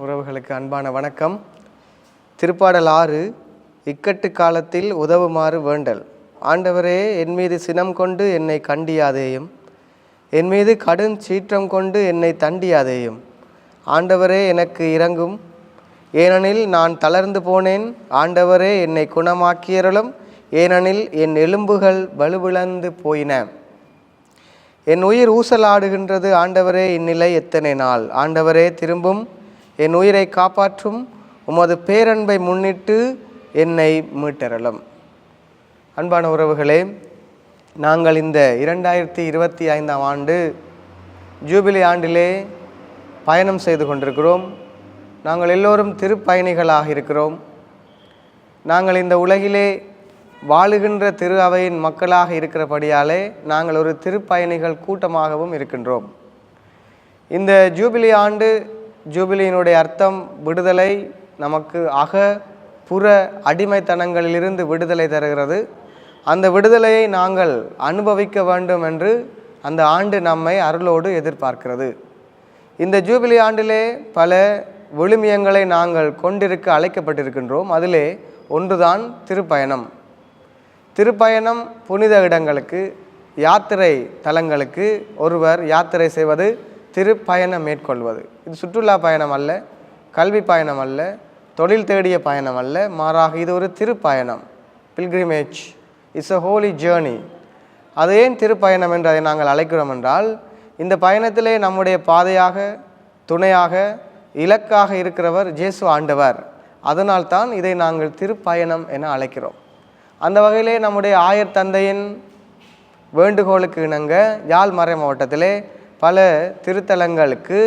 உறவுகளுக்கு அன்பான வணக்கம். திருப்பாடல் ஆறு இக்கட்டு காலத்தில் உதவுமாறு வேண்டல். ஆண்டவரே என் மீது சினம் கொண்டு என்னை கண்டியாதேயும். என் மீது கடும் சீற்றம் கொண்டு என்னை தண்டியாதேயும். ஆண்டவரே எனக்கு இறங்கும் ஏனெனில் நான் தளர்ந்து போனேன். ஆண்டவரே என்னை குணமாக்கியருளும். ஏனெனில் என் எலும்புகள் வலுவிழந்து போயின. என் உயிர் ஊசலாடுகின்றது. ஆண்டவரே இந்நிலை எத்தனை நாள்? ஆண்டவரே திரும்பும். என் உயிரை காப்பாற்றும் உமது பேரன்பை முன்னிட்டு என்னை மீட்டரலும் அன்பான உறவுகளே நாங்கள் இந்த இரண்டாயிரத்தி இருபத்தி ஐந்தாம் ஆண்டு ஜூபிலி ஆண்டிலே பயணம் செய்து கொண்டிருக்கிறோம். நாங்கள் எல்லோரும் திருப்பயணிகளாக இருக்கிறோம். நாங்கள் இந்த உலகிலே வாழுகின்ற திரு அவையின் மக்களாக இருக்கிறபடியாலே நாங்கள் ஒரு திருப்பயணிகள் கூட்டமாகவும் இருக்கின்றோம். இந்த ஜூபிலி ஆண்டு ஜூபிலியினுடைய அர்த்தம் விடுதலை நமக்கு அக புற அடிமைத்தனங்களிலிருந்து விடுதலை தருகிறது. அந்த விடுதலையை நாங்கள் அனுபவிக்க வேண்டும் என்று அந்த ஆண்டு நம்மை அருளோடு எதிர்பார்க்கிறது. இந்த ஜூபிலி ஆண்டிலே பல விழுமியங்களை நாங்கள் கொண்டிருக்க அழைக்கப்பட்டிருக்கின்றோம். அதிலே ஒன்றுதான் திருப்பயணம். திருப்பயணம் புனித இடங்களுக்கு யாத்திரை தலங்களுக்கு ஒருவர் யாத்திரை செய்வது திருப்பயணம் மேற்கொள்வது. இது சுற்றுலா பயணம் அல்ல கல்வி பயணம் அல்ல தொழில் தேடிய பயணம் அல்ல மாறாக இது ஒரு திருப்பயணம். Pilgrimage it's a holy journey அது ஏன் திருப்பயணம் என்று அதை நாங்கள் அழைக்கிறோம் என்றால் இந்த பயணத்திலே நம்முடைய பாதையாக துணையாக இலக்காக இருக்கிறவர் ஜேசு ஆண்டவர். அதனால்தான் இதை நாங்கள் திருப்பயணம் என அழைக்கிறோம். அந்த வகையிலே நம்முடைய ஆயர் தந்தையின் வேண்டுகோளுக்கு இணங்க யாழ் மறை மாவட்டத்திலே பல திருத்தலங்களுக்கு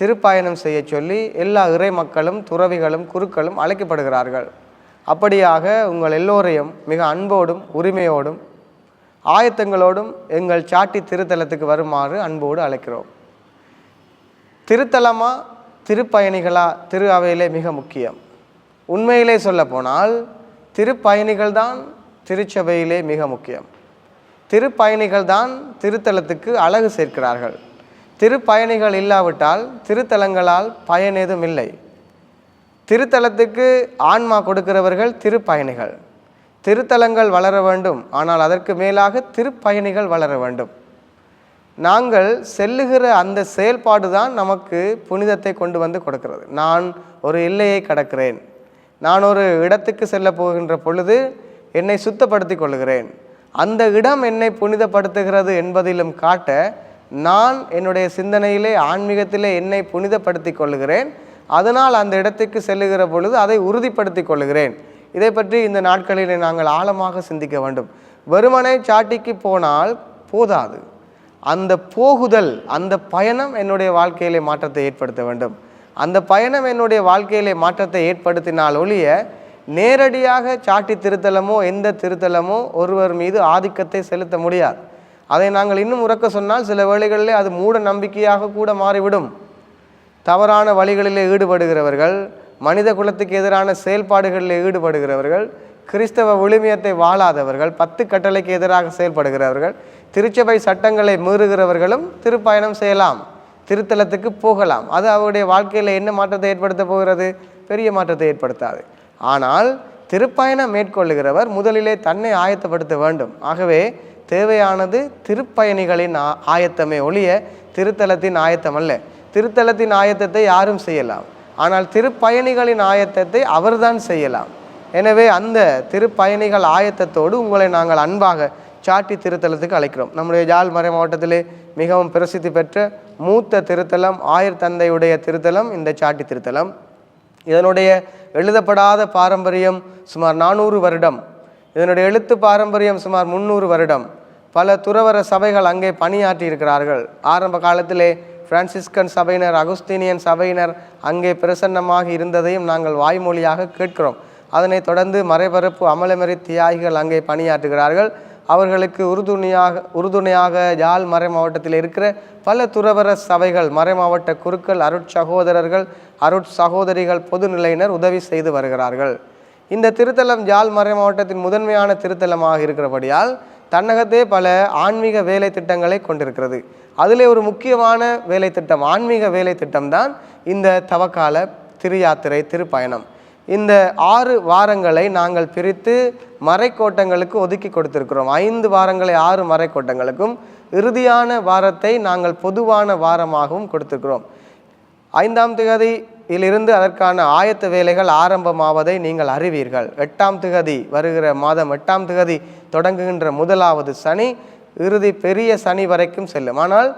திருப்பயணம் செய்ய சொல்லி எல்லா இறை மக்களும் துறவிகளும் குருக்களும் அழைக்கப்படுகிறார்கள். அப்படியாக உங்கள் எல்லோரையும் மிக அன்போடும் உரிமையோடும் ஆயத்தங்களோடும் எங்கள் சாட்டி திருத்தலத்துக்கு வருமாறு அன்போடு அழைக்கிறோம். திருத்தலமாக திருப்பயணிகளா திரு அவையிலே மிக முக்கியம். உண்மையிலே சொல்ல போனால் திருப்பயணிகள் தான் திருச்சபையிலே மிக முக்கியம். திருப்பயணிகள் தான் திருத்தலத்துக்கு அழகு சேர்க்கிறார்கள். திருப்பயணிகள் இல்லாவிட்டால் திருத்தலங்களால் பயனேதும் இல்லை. திருத்தலத்துக்கு ஆன்மா கொடுக்கிறவர்கள் திருப்பயணிகள். திருத்தலங்கள் வளர வேண்டும். ஆனால் அதற்கு மேலாக திருப்பயணிகள் வளர வேண்டும். நாங்கள் செல்லுகிற அந்த செயல்பாடு தான் நமக்கு புனிதத்தை கொண்டு வந்து கொடுக்கிறது. நான் ஒரு எல்லையை கடக்கிறேன். நான் ஒரு இடத்துக்கு செல்ல போகின்ற பொழுது என்னை சுத்தப்படுத்தி கொள்கிறேன். அந்த இடம் என்னை புனிதப்படுத்துகிறது என்பதிலும் காட்ட நான் என்னுடைய சிந்தனையிலே ஆன்மீகத்திலே என்னை புனிதப்படுத்தி கொள்கிறேன் அதனால் அந்த இடத்துக்கு செல்லுகிற பொழுது அதை உறுதிப்படுத்தி கொள்கிறேன் இதை பற்றி இந்த நாட்களிலே நாங்கள் ஆழமாக சிந்திக்க வேண்டும். வெறுமனை சாட்டிக்கு போனால் போதாது. அந்த போகுதல் அந்த பயணம் என்னுடைய வாழ்க்கையிலே மாற்றத்தை ஏற்படுத்த வேண்டும். அந்த பயணம் என்னுடைய வாழ்க்கையிலே மாற்றத்தை ஏற்படுத்தினால் ஒழிய நேரடியாக சாட்டி திருத்தலமோ எந்த திருத்தலமோ ஒருவர் மீது ஆதிக்கத்தை செலுத்த முடியாது. அதை நாங்கள் இன்னும் உறக்க சொன்னால் சில வேளைகளிலே அது மூட நம்பிக்கையாக கூட மாறிவிடும். தவறான வழிகளிலே ஈடுபடுகிறவர்கள் மனித குலத்துக்கு எதிரான செயல்பாடுகளில் ஈடுபடுகிறவர்கள் கிறிஸ்தவ விழுமியத்தை வாழாதவர்கள் பத்து கட்டளைக்கு எதிராக செயல்படுகிறவர்கள் திருச்சபை சட்டங்களை மீறுகிறவர்களும் திருப்பயணம் செய்யலாம் திருத்தலத்துக்கு போகலாம். அது அவருடைய வாழ்க்கையில் என்ன மாற்றத்தை ஏற்படுத்த போகிறது? பெரிய மாற்றத்தை ஏற்படுத்தாது. ஆனால் திருப்பயணம் மேற்கொள்ளுகிறவர் முதலிலே தன்னை ஆயத்தப்படுத்த வேண்டும். ஆகவே தேவையானது திருப்பயணிகளின் ஆ- ஆயத்தமே ஒழிய திருத்தலத்தின் ஆயத்தம் அல்ல. திருத்தலத்தின் ஆயத்தத்தை யாரும் செய்யலாம். ஆனால் திருப்பயணிகளின் ஆயத்தத்தை அவர்தான் செய்யலாம். எனவே அந்த திருப்பயணிகள் ஆயத்தத்தோடு உங்களை நாங்கள் அன்பாக சாட்டி திருத்தலத்துக்கு அழைக்கிறோம். நம்முடைய ஜால்மறை மாவட்டத்திலே மிகவும் பிரசித்தி பெற்ற மூத்த திருத்தலம் ஆயர் தந்தையுடைய திருத்தலம் இந்த சாட்டி திருத்தலம். இதனுடைய எழுதப்படாத பாரம்பரியம் சுமார் நானூறு வருடம். இதனுடைய எழுத்து பாரம்பரியம் சுமார் முந்நூறு வருடம். பல துறவர சபைகள் அங்கே பணியாற்றி இருக்கிறார்கள் ஆரம்ப காலத்திலே பிரான்சிஸ்கன் சபையினர் அகுஸ்தீனியன் சபையினர் அங்கே பிரசன்னமாக இருந்ததையும் நாங்கள் வாய்மொழியாக கேட்கிறோம். அதனைத் தொடர்ந்து மறைபரப்பு அமலமறி தியாகிகள் அங்கே பணியாற்றுகிறார்கள். அவர்களுக்கு உறுதுணையாக உறுதுணையாக யாழ் மறை மாவட்டத்தில் இருக்கிற பல துறவர சபைகள் மறை மாவட்ட குருக்கள் அருட்சகோதரர்கள் அருட்சகோதரிகள் பொதுநிலையினர் உதவி செய்து வருகிறார்கள். இந்த திருத்தலம் யாழ் மறை மாவட்டத்தின் முதன்மையான திருத்தலமாக இருக்கிறபடியால் தன்னகத்தே பல ஆன்மீக வேலை திட்டங்களை கொண்டிருக்கிறது. அதிலே ஒரு முக்கியமான வேலை திட்டம் ஆன்மீக வேலை திட்டம் தான் இந்த தவக்கால திருயாத்திரை திருப்பயணம். இந்த ஆறு வாரங்களை நாங்கள் பிரித்து மறைக்கோட்டங்களுக்கு ஒதுக்கி கொடுத்திருக்கிறோம். ஐந்து வாரங்களை ஆறு மறைக்கோட்டங்களுக்கும் இறுதியான வாரத்தை நாங்கள் பொதுவான வாரமாகவும் கொடுத்திருக்கிறோம். ஐந்தாம் இதிலிருந்து அதற்கான ஆயத்த வேலைகள் ஆரம்பமாவதை நீங்கள் அறிவீர்கள். எட்டாம் திகதி வருகிற மாதம் எட்டாம் திகதி தொடங்குகின்ற முதலாவது சனி இறுதி பெரிய சனி வரைக்கும் செல்லும். ஆனால்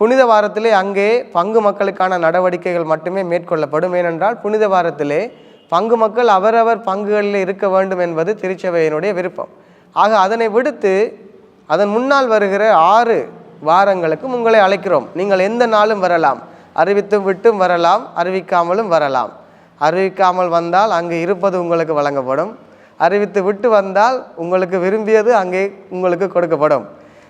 புனித வாரத்திலே அங்கே பங்கு மக்களுக்கான நடவடிக்கைகள் மட்டுமே மேற்கொள்ளப்படும். ஏனென்றால் புனித வாரத்திலே பங்கு மக்கள் அவரவர் பங்குகளில் இருக்க வேண்டும் என்பது திருச்சபையினுடைய விருப்பம். ஆக அதனை விடுத்து அதன் முன்னால் வருகிற ஆறு வாரங்களுக்கும் உங்களை அழைக்கிறோம். நீங்கள் எந்த நாளும் வரலாம். அறிவித்து விட்டும் வரலாம் அறிவிக்காமலும் வரலாம். அறிவிக்காமல் வந்தால் அங்கு இருப்பது உங்களுக்கு வழங்கப்படும். அறிவித்து விட்டு வந்தால் உங்களுக்கு விரும்பியது அங்கே உங்களுக்கு கொடுக்கப்படும்.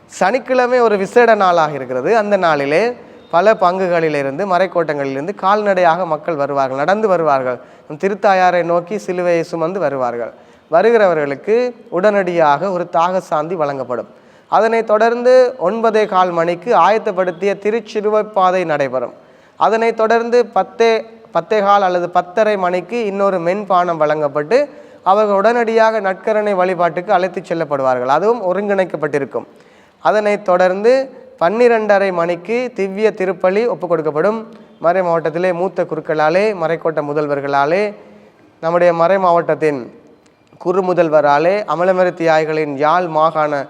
சனிக்கிழமை ஒரு விசேட நாளாக இருக்கிறது. அந்த நாளிலே பல பங்குகளிலிருந்து மறைக்கோட்டங்களிலிருந்து கால்நடையாக மக்கள் வருவார்கள் நடந்து வருவார்கள். நம் திருத்தாயாரை நோக்கி சிலுவையை சுமந்து வருவார்கள். வருகிறவர்களுக்கு உடனடியாக ஒரு தாக சாந்தி வழங்கப்படும். அதனைத் தொடர்ந்து ஒன்பதே கால் மணிக்கு ஆயத்தப்படுத்திய திருச்சிறுவைப்பாதை நடைபெறும். அதனைத் தொடர்ந்து பத்தே பத்தேகால் அல்லது பத்தரை மணிக்கு இன்னொரு மென்பானம் வழங்கப்பட்டு அவர்கள் உடனடியாக நட்கரணை வழிபாட்டுக்கு அழைத்துச் செல்லப்படுவார்கள். அதுவும் ஒருங்கிணைக்கப்பட்டிருக்கும். அதனைத் தொடர்ந்து பன்னிரெண்டரை மணிக்கு திவ்ய திருப்பலி ஒப்புக் கொடுக்கப்படும். மறை மாவட்டத்திலே மூத்த குருக்களாலே மறைக்கோட்ட முதல்வர்களாலே நம்முடைய மறை மாவட்டத்தின் குறு முதல்வராலே அமலமரி தியாய்களின் யாழ் மாகாண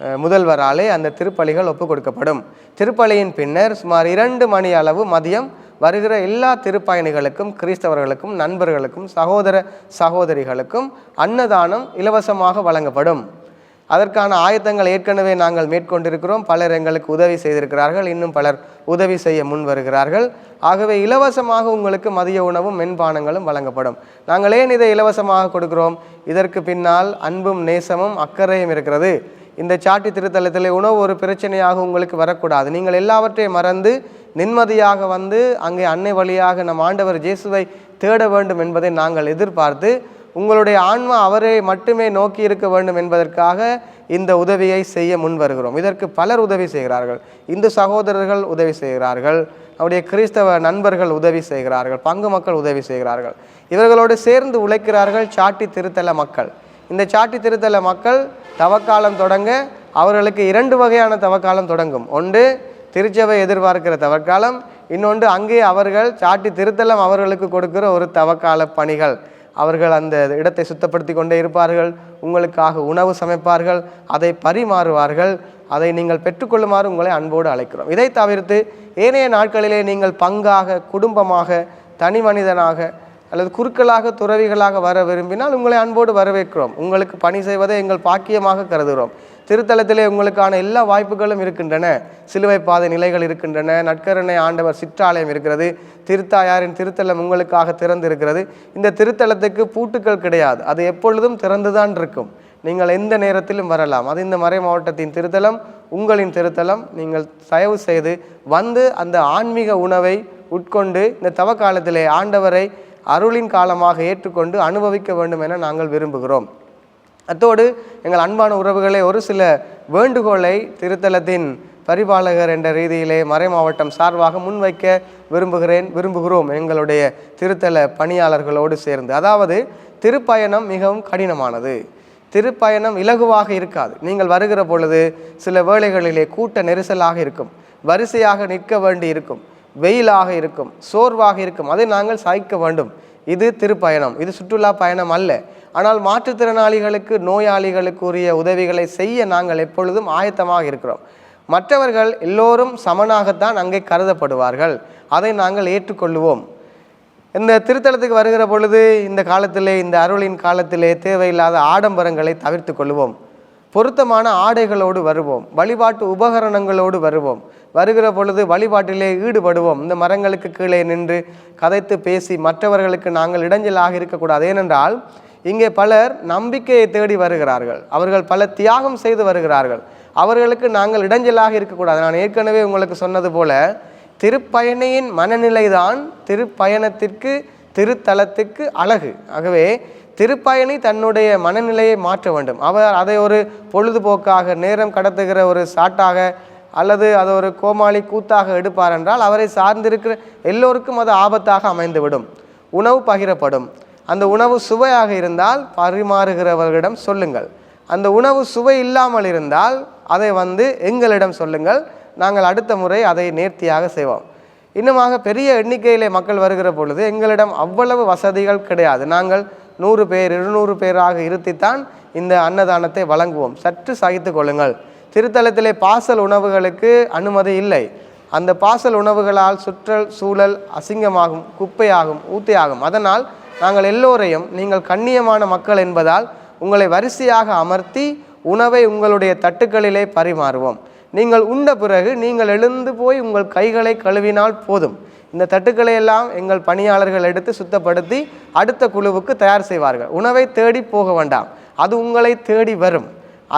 முதல்வராலே அந்த திருப்பலிகள் ஒப்புக் கொடுக்கப்படும் திருப்பலியின் பின்னர் சுமார் இரண்டு மணி அளவு மதியம் வருகிற எல்லா திருப்பயணிகளுக்கும் கிறிஸ்தவர்களுக்கும் நண்பர்களுக்கும் சகோதர சகோதரிகளுக்கும் அன்னதானம் இலவசமாக வழங்கப்படும். அதற்கான ஆயத்தங்கள் ஏற்கனவே நாங்கள் மேற்கொண்டிருக்கிறோம். பலர் எங்களுக்கு உதவி செய்திருக்கிறார்கள். இன்னும் பலர் உதவி செய்ய முன் வருகிறார்கள். ஆகவே இலவசமாக உங்களுக்கு மதிய உணவும் மென்பானங்களும் வழங்கப்படும். நாங்கள் ஏன் இதை இலவசமாக கொடுக்கிறோம்? இதற்கு பின்னால் அன்பும் நேசமும் அக்கறையும் இருக்கிறது. இந்த சாட்டி திருத்தலத்தில் உணவு ஒரு பிரச்சனையாக உங்களுக்கு வரக்கூடாது. நீங்கள் எல்லாவற்றையும் மறந்து நிம்மதியாக வந்து அங்கே அன்னை வழியாக நம் ஆண்டவர் இயேசுவை தேட வேண்டும் என்பதை நாங்கள் எதிர்பார்த்து உங்களுடைய ஆன்மா அவரை மட்டுமே நோக்கி இருக்க வேண்டும் என்பதற்காக இந்த உதவியை செய்ய முன் வருகிறோம். இதற்கு பலர் உதவி செய்கிறார்கள். இந்து சகோதரர்கள் உதவி செய்கிறார்கள். நம்முடைய கிறிஸ்தவ நண்பர்கள் உதவி செய்கிறார்கள். பங்கு மக்கள் உதவி செய்கிறார்கள். இவர்களோடு சேர்ந்து உழைக்கிறார்கள் சாட்டி திருத்தல மக்கள். இந்த சாட்டி திருத்தல மக்கள் தவக்காலம் தொடங்க அவர்களுக்கு இரண்டு வகையான தவக்காலம் தொடங்கும். ஒன்று திருச்சபை எதிர்பார்க்கிற தவக்காலம். இன்னொன்று அங்கே அவர்கள் சாட்டி திருத்தலம் அவர்களுக்கு கொடுக்கிற ஒரு தவக்கால பணிகள். அவர்கள் அந்த இடத்தை சுத்தப்படுத்தி கொண்டே இருப்பார்கள். உங்களுக்காக உணவு சமைப்பார்கள். அதை பரிமாறுவார்கள். அதை நீங்கள் பெற்றுக்கொள்ளுமாறு உங்களை அன்போடு அழைக்கிறோம். இதை தவிர்த்து ஏனைய நாட்களிலே நீங்கள் பங்காக குடும்பமாக தனி மனிதனாக அல்லது குருக்களாக துறவிகளாக வர விரும்பினால் உங்களை அன்போடு வரவேற்கிறோம். உங்களுக்கு பணி செய்வதை எங்கள் பாக்கியமாக கருதுகிறோம். திருத்தலத்திலே உங்களுக்கான எல்லா வாய்ப்புகளும் இருக்கின்றன. சிலுவை பாதை நிலைகள் இருக்கின்றன. நட்கரணை ஆண்டவர் சிற்றாலயம் இருக்கிறது. திருத்தாயாரின் திருத்தலம் உங்களுக்காக திறந்து இருக்கிறது இந்த திருத்தலத்துக்கு பூட்டுக்கள் கிடையாது. அது எப்பொழுதும் திறந்துதான் இருக்கும். நீங்கள் எந்த நேரத்திலும் வரலாம். அது இந்த மறை மாவட்டத்தின் திருத்தலம் உங்களின் திருத்தலம். நீங்கள் தயவு செய்து வந்து அந்த ஆன்மீக உணவை உட்கொண்டு இந்த தவ காலத்திலே ஆண்டவரை அருளின் காலமாக ஏற்றுக்கொண்டு அனுபவிக்க வேண்டும் என நாங்கள் விரும்புகிறோம். அத்தோடு எங்கள் அன்பான உறவுகளை ஒரு சில வேண்டுகோளை திருத்தலத்தின் பரிபாலகர் என்ற ரீதியிலே மறை மாவட்டம் சார்பாக முன்வைக்க விரும்புகிறேன் விரும்புகிறோம் எங்களுடைய திருத்தல பணியாளர்களோடு சேர்ந்து. அதாவது திருப்பயணம் மிகவும் கடினமானது. திருப்பயணம் இலகுவாக இருக்காது. நீங்கள் வருகிற பொழுது சில வேளைகளிலே கூட்ட நெரிசலாக இருக்கும். வரிசையாக நிற்க வேண்டி இருக்கும் வெயிலாக இருக்கும் சோர்வாக இருக்கும். அதை நாங்கள் சகிக்க வேண்டும். இது திருப்பயணம். இது சுற்றுலா பயணம் அல்ல. ஆனால் மாற்றுத்திறனாளிகளுக்கு நோயாளிகளுக்கு உரிய உதவிகளை செய்ய நாங்கள் எப்பொழுதும் ஆயத்தமாக இருக்கிறோம். மற்றவர்கள் எல்லோரும் சமனாகத்தான் அங்கே கருதப்படுவார்கள். அதை நாங்கள் ஏற்றுக்கொள்வோம் இந்த திருத்தலத்துக்கு வருகிற பொழுது இந்த காலத்திலே இந்த அருளின் காலத்திலே தேவையில்லாத ஆடம்பரங்களை தவிர்த்து கொள்வோம் பொருத்தமான ஆடைகளோடு வருவோம். வழிபாட்டு உபகரணங்களோடு வருவோம். வருகிற பொழுது வழிபாட்டிலே ஈடுபடுவோம். இந்த மரங்களுக்கு கீழே நின்று கதைத்து பேசி மற்றவர்களுக்கு நாங்கள் இடைஞ்சலாக இருக்கக்கூடாது. ஏனென்றால் இங்கே பலர் நம்பிக்கையை தேடி வருகிறார்கள். அவர்கள் பல தியாகம் செய்து வருகிறார்கள். அவர்களுக்கு நாங்கள் இடைஞ்சலாக இருக்கக்கூடாது. நான் ஏற்கனவே உங்களுக்கு சொன்னது போல திருப்பயணியின் மனநிலைதான் திருப்பயணத்திற்கு திருத்தலத்துக்கு அழகு. ஆகவே திருப்பயணி தன்னுடைய மனநிலையை மாற்ற வேண்டும். அவர் அதை ஒரு பொழுதுபோக்காக நேரம் கடத்துகிற ஒரு சாட்டாக அல்லது அது ஒரு கோமாளி கூத்தாக எடுப்பார் என்றால் அவரை சார்ந்திருக்கிற எல்லோருக்கும் அது ஆபத்தாக அமைந்துவிடும். உணவு பகிரப்படும். அந்த உணவு சுவையாக இருந்தால் பரிமாறுகிறவர்களிடம் சொல்லுங்கள். அந்த உணவு சுவை இல்லாமல் இருந்தால் அதை வந்து எங்களிடம் சொல்லுங்கள். நாங்கள் அடுத்த முறை அதை நேர்த்தியாக செய்வோம். இன்னுமாக பெரிய எண்ணிக்கையிலே மக்கள் வருகிற பொழுது எங்களிடம் அவ்வளவு வசதிகள் கிடையாது. நாங்கள் நூறு பேர் இருநூறு பேராக இருத்தித்தான் இந்த அன்னதானத்தை வழங்குவோம். சற்று சகித்து கொள்ளுங்கள். திருத்தலத்திலே பாசல் உணவுகளுக்கு அனுமதி இல்லை. அந்த பாசல் உணவுகளால் சுற்றல் சூழல் அசிங்கமாகும் குப்பையாகும் ஊத்தையாகும். அதனால் நாங்கள் எல்லோரையும் நீங்கள் கண்ணியமான மக்கள் என்பதால் உங்களை வரிசையாக அமர்த்தி உணவை உங்களுடைய தட்டுக்களிலே பரிமாறுவோம். நீங்கள் உண்ட பிறகு நீங்கள் எழுந்து போய் உங்கள் கைகளை கழுவினால் போதும். இந்த தட்டுக்களை எல்லாம் எங்கள் பணியாளர்கள் எடுத்து சுத்தப்படுத்தி அடுத்த குழுவுக்கு தயார் செய்வார்கள். உணவை தேடி போக வேண்டாம். அது உங்களை தேடி வரும்.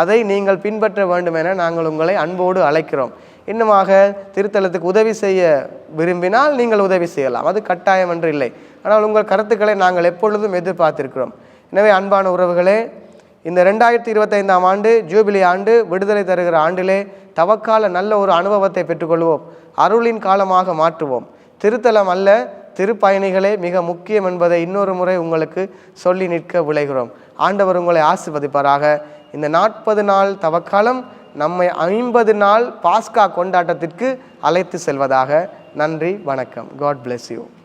அதை நீங்கள் பின்பற்ற வேண்டும் என நாங்கள் உங்களை அன்போடு அழைக்கிறோம். இன்னுமாக திருத்தலத்துக்கு உதவி செய்ய விரும்பினால் நீங்கள் உதவி செய்யலாம். அது கட்டாயம் என்று இல்லை. ஆனால் உங்கள் கருத்துக்களை நாங்கள் எப்பொழுதும் எதிர்பார்த்திருக்கிறோம். எனவே அன்பான உறவுகளே இந்த ரெண்டாயிரத்தி இருபத்தைந்தாம் ஆண்டு ஜூபிலி ஆண்டு விடுதலை தருகிற ஆண்டிலே தவக்கால நல்ல ஒரு அனுபவத்தை பெற்றுக்கொள்வோம். அருளின் காலமாக மாற்றுவோம். திருத்தலம் அல்ல திருப்பயணிகளே மிக முக்கியம் என்பதை இன்னொரு முறை உங்களுக்கு சொல்லி நிற்க விளைகிறோம் ஆண்டவர் உங்களை ஆசிர்வதிப்பாராக. இந்த நாற்பது நாள் தவக்காலம் நம்மை ஐம்பது நாள் பாஸ்கா கொண்டாட்டத்திற்கு அழைத்து செல்வதாக. நன்றி வணக்கம். God bless you